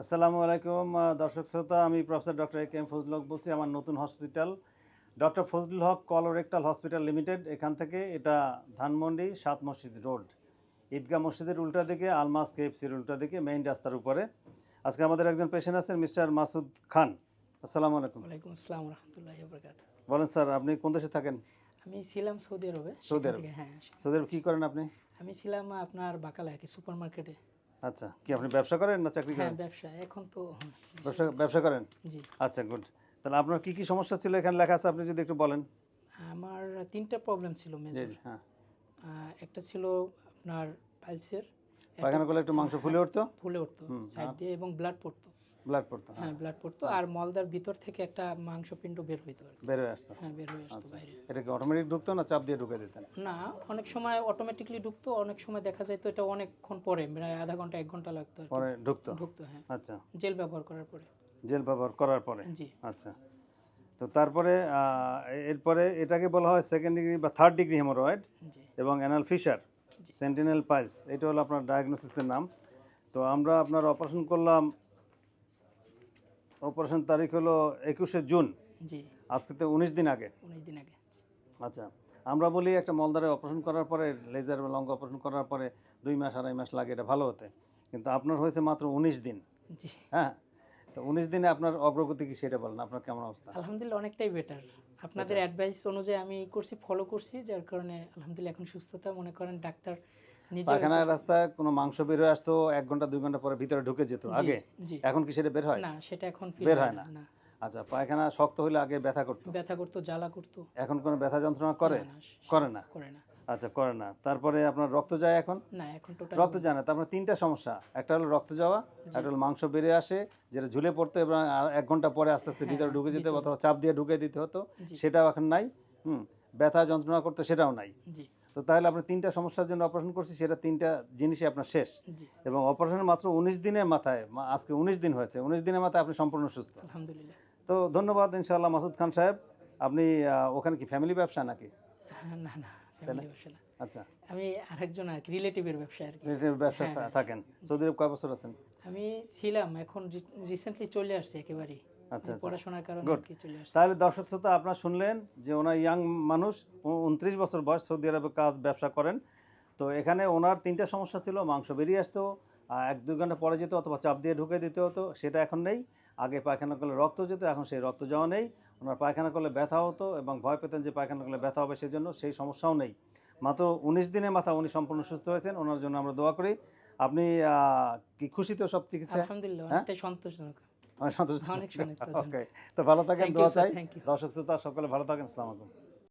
আসসালামু আলাইকুম দর্শক শ্রোতা আমি professor doctor A K M Fazlul Haque বলছি আমার নতুন hospital. Doctor Fazlul Haque colorectal hospital limited এখান থেকে এটা ধানমন্ডি সাত মসজিদ রোড। ঈদগাহ মসজিদের উল্টা দিকে আলমাস কেএফসির উল্টা দিকে মেইন রাস্তার উপরে। আজকে আমাদের একজন পেশেন্ট আছেন মিস্টার মাসুদ খান। আসসালামু আলাইকুম। ওয়ালাইকুম আসসালাম রহমতুল্লাহ বলেন স্যার আপনি কোন দেশে থাকেন? আমি ছিলাম সৌদি আরবে। সৌদি আরবে? হ্যাঁ সৌদি আরব কী করেন আপনি? আমি ছিলাম আপনার বাকালা কি সুপার মার্কেটে আচ্ছা কি আপনি ব্যবসা করেন না চাকরি হ্যাঁ করেন? ব্যবসা এখন তো ব্যবসা ব্যবসা করেন? জি। আচ্ছা গুড তাহলে আপনার কি কি সমস্যা ছিল? এখানে লেখা আছে আপনি যদি একটু বলেন। আমার তিনটা প্রবলেম ছিল মেজর হ্যাঁ। একটা ছিল আপনার পাইলসের পায়খানা করলে একটু মাংস ফুলে উঠতো? ফুলে উঠতো সাইড দিয়ে এবং ব্লাড পড়তো। ব্লাড পড়তো হ্যাঁ ব্লাড পড়তো। আর মলদার ভিতর থেকে একটা মাংসপিণ্ড বের হইতো বের হয়ে আসতো। হ্যাঁ বের হয়ে আসতো আচ্ছা। বাইরে। এটা কি অটোমেটিক ঢুকতো না চাপ দিয়ে ঢুকে দিতেন? না অনেক সময় অটোমেটিকলি ঢুকতো অনেক সময় দেখা যায় তো এটা অনেকক্ষণ পরে প্রায় আধা ঘণ্টা এক ঘণ্টা লাগতো। পরে ঢুকতো? ঢুকতো হ্যাঁ। আচ্ছা। জেল ব্যবহার করার পরে। জেল ব্যবহার করার পরে? জি। আচ্ছা। তো তারপরে এরপরে এটাকে বলা হয় সেকেন্ড ডিগ্রি বা থার্ড ডিগ্রি হেমোরয়েড এবং অ্যানাল ফিশার সেন্টিনেল পাইলস এটা হলো আপনার ডায়াগনোসিসের নাম। তো আমরা আপনার অপারেশন করলাম অপারেশন তারিখ হলো একুশে জুন। জি। আজকে তো উনিশ দিন আগে। উনিশ দিন আগে। আচ্ছা আমরা বলি একটা মলদারে অপারেশন করার পরে লেজার বা লং অপারেশন করার পরে দুই মাস আড়াই মাস লাগে এটা ভালো হতে। কিন্তু আপনার হয়েছে মাত্র উনিশ দিন। জি। হ্যাঁ? তো উনিশ দিনে আপনার অগ্রগতি কি সেটা বলেন আপনার কেমন অবস্থা? আলহামদুলিল্লাহ অনেকটাই বেটার আপনাদের অ্যাডভাইস অনুযায়ী আমি করছি ফলো করছি যার কারণে আলহামদুলিল্লাহ এখন সুস্থতা মনে করেন ডাক্তার পায়খানার রাস্তায় কোনো মাংস বের হয়ে আসতো এক ঘণ্টা দুই ঘণ্টা পরে ভিতরে ঢুকে যেত। আগে? এখন কি সেটা বের হয়? না সেটা এখন বের হয় না আচ্ছা পায়খানা শক্ত হলে আগে ব্যথা করতো? ব্যথা করতো জ্বালা করতো। এখন কোনো ব্যথা যন্ত্রণা করে? করে না? করে না। আচ্ছা করে না। তারপরে আপনার রক্ত যায় এখন? না এখন টোটাল রক্ত যায় না। তারপরে তিনটা সমস্যা। একটা হলো রক্ত যাওয়া একটা হলো মাংস বেরিয়ে আসে যেটা ঝুলে পড়তো এবং এক ঘণ্টা পরে আস্তে আস্তে হ্যাঁ, ভিতরে ঢুকে যেতে অথবা চাপ দিয়ে ঢুকে দিতে হতো। সেটাও এখন নাই। হুম ব্যথা যন্ত্রণা করতো সেটাও নাই। জি। তো তাহলে আপনি তিনটা সমস্যার জন্য অপারেশন করছি সেটা তিনটা জিনিসই আপনার শেষ। এবং অপারেশনের মাত্র উনিশ দিনের মাথায় আজকে উনিশ দিন হয়েছে উনিশ দিনের মাথায় আপনি সম্পূর্ণ সুস্থ। আলহামদুলিল্লাহ। তো ধন্যবাদ ইনশাআল্লাহ মাসুদ খান সাহেব। আপনি ওখানে কি ফ্যামিলি ব্যবসা নাকি? হ্যাঁ, না না ফ্যামিলি ব্যবসা না। আচ্ছা। আমি আরেকজন আর কি রিলেটিভের ব্যবসা আর কি। ব্যবসা হ্যাঁ। থাকেন। সৌদি আরব কয় বছর আছেন? আমি ছিলাম এখন রিসেন্টলি চলে আসছি একেবারেই। আচ্ছা আচ্ছা। পড়াশোনার কারণে Good. আর কি চলে আসছি। তাহলে দর্শক শ্রোতা আপনারা শুনলেন যে ওনার ইয়াং মানুষ উনত্রিশ বছর বয়স সৌদি আরবে কাজ ব্যবসা করেন। তো এখানে ওনার তিনটা সমস্যা ছিল মাংস বেরিয়ে আসতো এক দুই ঘণ্টা পরে যেত অথবা চাপ দিয়ে ঢুকে দিতে হতো সেটা এখন নেই। আগে পায়খানা করলে রক্ত যেত এখন সেই রক্ত যাওয়া নেই। ওনার পায়খানা করলে ব্যথা হতো এবং ভয় পেতেন যে পায়খানা করলে ব্যথা হবে সেজন্য সেই সমস্যাও নেই। মাত্র উনিশ দিনের মাথা উনি সম্পূর্ণ সুস্থ হয়েছেন ওনার জন্য আমরা দোয়া করি। আপনি কি খুশি তো সব চিকিৎসা? আলহামদুলিল্লাহ হ্যাঁ? সন্তোষজনক। অনেক সন্তুষ্ট। ওকে তো ভালো থাকেন দোয়া চাই। দর্শক শ্রোতা সকলে ভালো থাকেন আসসালামু আলাইকুম।